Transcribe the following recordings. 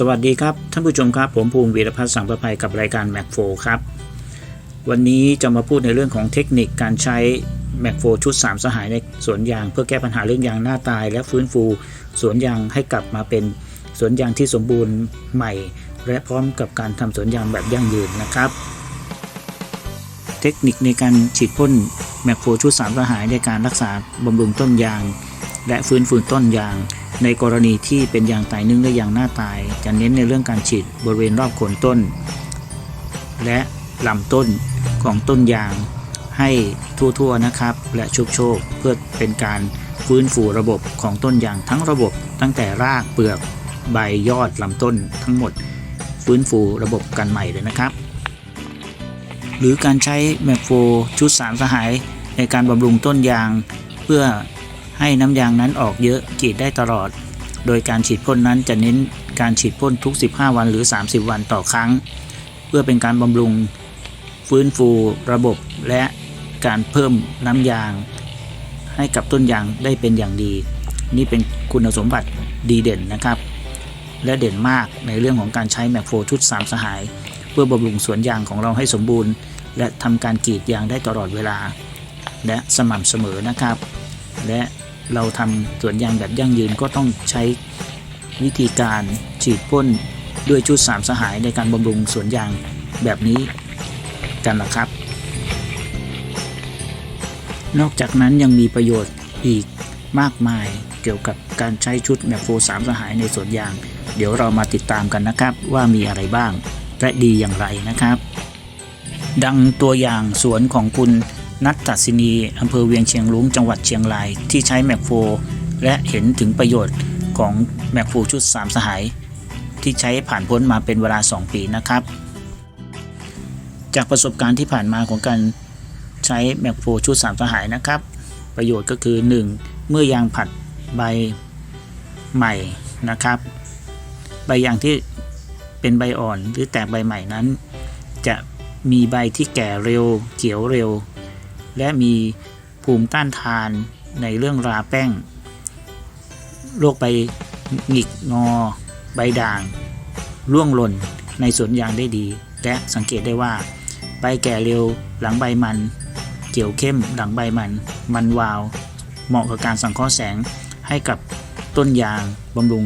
สวัสดีครับ ท่านผู้ชมครับผมภูมิวีรพัฒน์สังประภัยกับรายการ m a c โฟครับ วันนี้จะมาพูดในเรื่องของเทคนิคการใช้ m a c โฟชุด 3 สหายในสวนยาง เพื่อแก้ปัญหาเรื่องยางหน้าตาย และฟื้นฟูสวนยางให้กลับมาเป็นสวนยางที่สมบูรณ์ใหม่ และพร้อมกับการทำสวนยางแบบยั่งยืนนะครับ เทคนิคในการฉีดพ่นแมคโฟชุดสามสหายในการรักษาบำรุงต้นยาง และฟื้นฟูต้นยาง ในกรณีที่เป็นยางตายนึ่งและยางหน้าตาย จะเน้นในเรื่องการฉีดบริเวณรอบโคนต้น และลำต้นของต้นยางให้ทั่วๆนะครับ และชุบโชคเพื่อเป็นการฟื้นฟูระบบของต้นยางทั้งระบบ ตั้งแต่รากเปลือกใบยอดลำต้นทั้งหมด ฟื้นฟูระบบกันใหม่เลยนะครับ หรือการใช้แมคโฟชุดสารสหายในการบำรุงต้นยาง เพื่อ ให้น้ำยางนั้นออกเยอะกรีดได้ตลอด โดยการฉีดพ่นนั้นจะเน้นการฉีดพ่นทุก 15 วันหรือ 30 วันต่อครั้ง เพื่อเป็นการบำรุง ฟื้นฟูระบบและการเพิ่มน้ำยาง ให้กับต้นยางได้เป็นอย่างดี นี่เป็นคุณสมบัติดีเด่นนะครับ และเด่นมากในเรื่องของการใช้แมคโฟชุด 3 สหาย เพื่อบำรุงสวนยางของเราให้สมบูรณ์ และทำการกรีดยางได้ตลอดเวลา และสม่ำเสมอนะครับ และ เราทำสวนยางแบบยั่งยืนก็ต้องใช้วิธีการฉีดพ่นด้วยชุด3สหายในการบำรุงสวนยางแบบนี้กันนะครับ นอกจากนั้นยังมีประโยชน์อีกมากมายเกี่ยวกับการใช้ชุดแมคโฟสามสหายในสวนยาง เดี๋ยวเรามาติดตามกันนะครับว่ามีอะไรบ้างและดีอย่างไรนะครับ ดังตัวอย่างสวนของคุณ นัทตัศินีอำเภอเวียงเชียงรุ้งจังหวัดเชียงรายที่ใช้แมคโฟและเห็นถึงประโยชน์ของแมคโฟชุด 3 สหาย ที่ใช้ผ่านพ้นมาเป็นเวลา 2 ปีนะครับ จากประสบการณ์ที่ผ่านมาของการใช้แมคโฟชุด 3 สหายนะครับ ประโยชน์ก็คือ 1. เมื่อยางผัดใบใหม่นะครับ ใบยางที่เป็นใบอ่อนหรือแตกใบใหม่นั้น จะมีใบที่แก่เร็วเขียวเร็ว และมีภูมิต้านทานในเรื่องราแป้ง โรคใบหงิกงอ ใบด่าง ร่วงหล่นในสวนยางได้ดี และสังเกตได้ว่า ใบแก่เร็วหลังใบมันเขียวเข้มหลังใบมัน มันวาว เหมาะกับการสังเคราะห์แสงให้กับต้นยางบำรุง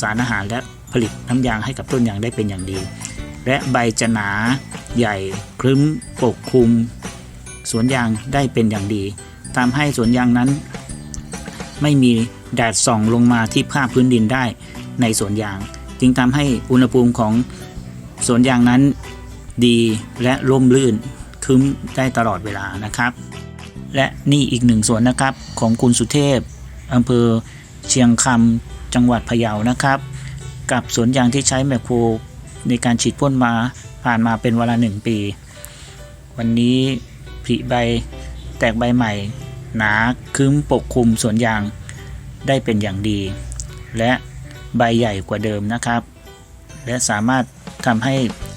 สารอาหารและผลิตน้ำยางให้กับต้นยางได้เป็นอย่างดี และใบจะหนาใหญ่ครึ้มปกคลุม สวนยางได้เป็นอย่างดีทำให้สวนยางนั้น ไม่มีแดดส่องลงมาที่ภาคพื้นดินได้ในสวนยาง จึงทำให้อุณหภูมิของสวนยางนั้นดีและร่มรื่นคึ้มได้ตลอดเวลานะครับ และนี่อีกหนึ่งสวนนะครับของคุณสุเทพอำเภอเชียงคำจังหวัดพะเยานะครับ กับสวนยางที่ใช้แมคโครในการฉีดพ่นมาผ่านมาเป็นเวลาหนึ่งปี วันนี้ ผลิใบ แตกใบใหม่ หนาคึ้มปกคลุมสวนยางได้เป็นอย่างดี และใบใหญ่กว่าเดิมนะครับ และสามารถทำให้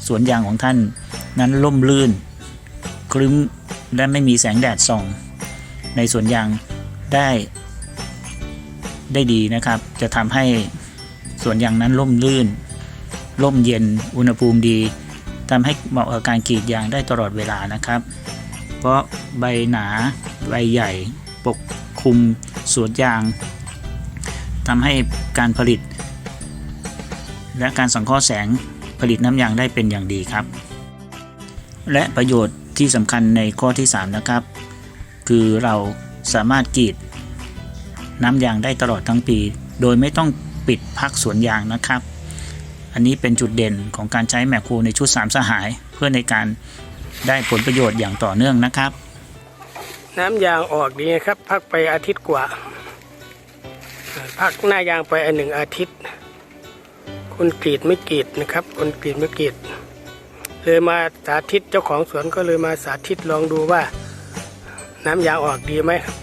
สวนยางของท่านนั้นล่มลื่นครึ้มและไม่มีแสงแดดส่อง ในสวนยางได้ ได้ดีนะครับ จะทำให้สวนยางนั้นล่มลื่นร่มเย็นอุณหภูมิดีทำให้เหมาะกับการกรีดยางได้ตลอดเวลานะครับ เพราะใบหนาใบใหญ่ปกคลุมสวนยางทำให้การผลิต และการสังเคราะห์แสงผลิตน้ำยางได้เป็นอย่างดีครับ และประโยชน์ที่สำคัญในข้อที่ 3 นะครับ คือเราสามารถกรีด น้ำยางได้ตลอดทั้งปี โดยไม่ต้องปิดพักสวนยางนะครับ อันนี้เป็นจุดเด่นของการใช้แมคโครในชุด 3 สหาย เพื่อในการ ได้ผลประโยชน์อย่างต่อเนื่องนะครับ น้ำยางออกดีนะครับ พักไปอาทิตย์กว่า พักหน้ายางไปอันหนึ่งอาทิตย์ คนกรีดไม่กรีดนะครับ คนกรีดไม่กรีด เลยมาสาธิตเจ้าของสวนก็เลยมาสาธิตลองดูว่า น้ำยางออกดีไหมครับ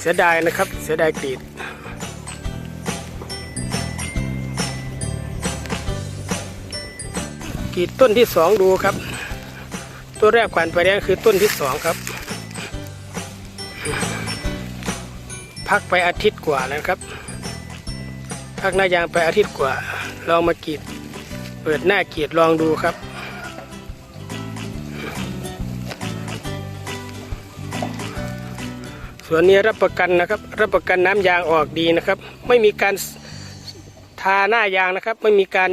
เสียดายนะครับ เสียดายกรีด กรีดต้นที่สองดูครับ ตัวแรกผ่านไปแล้วคือต้นที่สองครับ พักไปอาทิตย์กว่าแล้วครับ พักหน้ายางไปอาทิตย์กว่าลองมากรีดเปิดหน้ากรีดลองดูครับส่วนนี้รับประกันนะครับ รับประกันน้ำยางออกดีนะครับ ไม่มีการทาหน้ายางนะครับ ไม่มีการ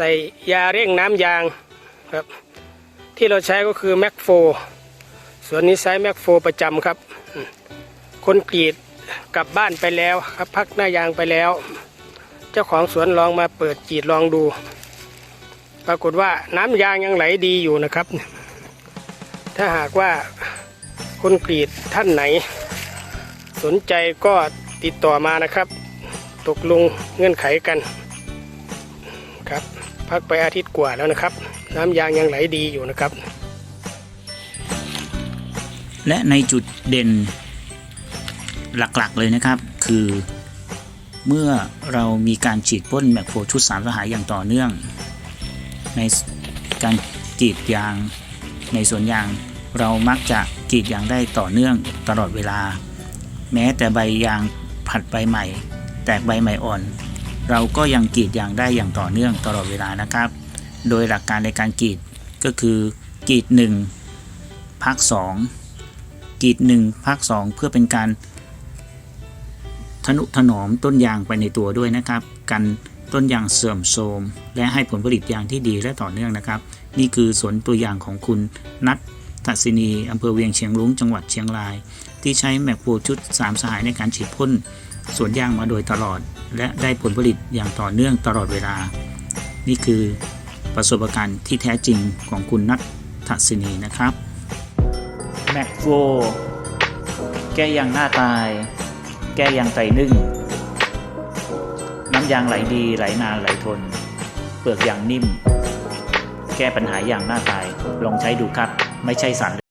ใส่ยาเร่งน้ำยางครับ ที่เราใช้ก็คือแม็กโฟส่วนนี้ใช้แม็กโฟประจำครับ คนกรีดกลับบ้านไปแล้วครับพักหน้ายางไปแล้ว เจ้าของสวนลองมาเปิดกรีดลองดู ปรากฏว่าน้ำยางยังไหลดีอยู่นะครับ ถ้าหากว่าคนกรีดท่านไหน สนใจก็ติดต่อมานะครับ ตกลงเงื่อนไขกัน ครับ พักไปอาทิตย์กว่าแล้วนะครับ น้ำยางยังไหลดีอยู่นะครับ และในจุดเด่นหลักๆเลยนะครับ คือเมื่อเรามีการฉีดพ่นแมกโฟชุดสามสหายอย่างต่อเนื่อง ในการกรีดยางในสวนยางเรามักจะกรีดยางได้ต่อเนื่องตลอดเวลา แม้แต่ใบยางผัดใบใหม่ แตกใบใหม่อ่อน เราก็ยังกรีดยางได้อย่างต่อเนื่องตลอดเวลานะครับ โดยหลักการในการกรีดก็คือกรีด1พัก2กรีดหนึ่งภาคสองเพื่อเป็นการทนุถนอมต้นยางไปในตัวด้วยนะครับ กันต้นยางเสื่อมโทรมและให้ผลผลิตยางที่ดีและต่อเนื่องนะครับ นี่คือสวนตัวอย่างของคุณนัททัศนีอำเภอเวียงเชียงรุ้งจังหวัดเชียงราย ที่ใช้แมกโฟชุด 3 สหายในการฉีดพ่น สวนยางมาโดยตลอด และได้ผลผลิตอย่างต่อเนื่องตลอดเวลา นี่คือประสบการณ์ที่แท้จริงของคุณนัททัศนีนะครับแม็กโฟแก้ยางหน้าตาย แก้ยางไตนึ่ง น้ำยางไหลดีไหลนานไหลทน เปลือกยางนิ่ม แก้ปัญหายางหน้าตาย ลองใช้ดูครับ ไม่ใช่สาร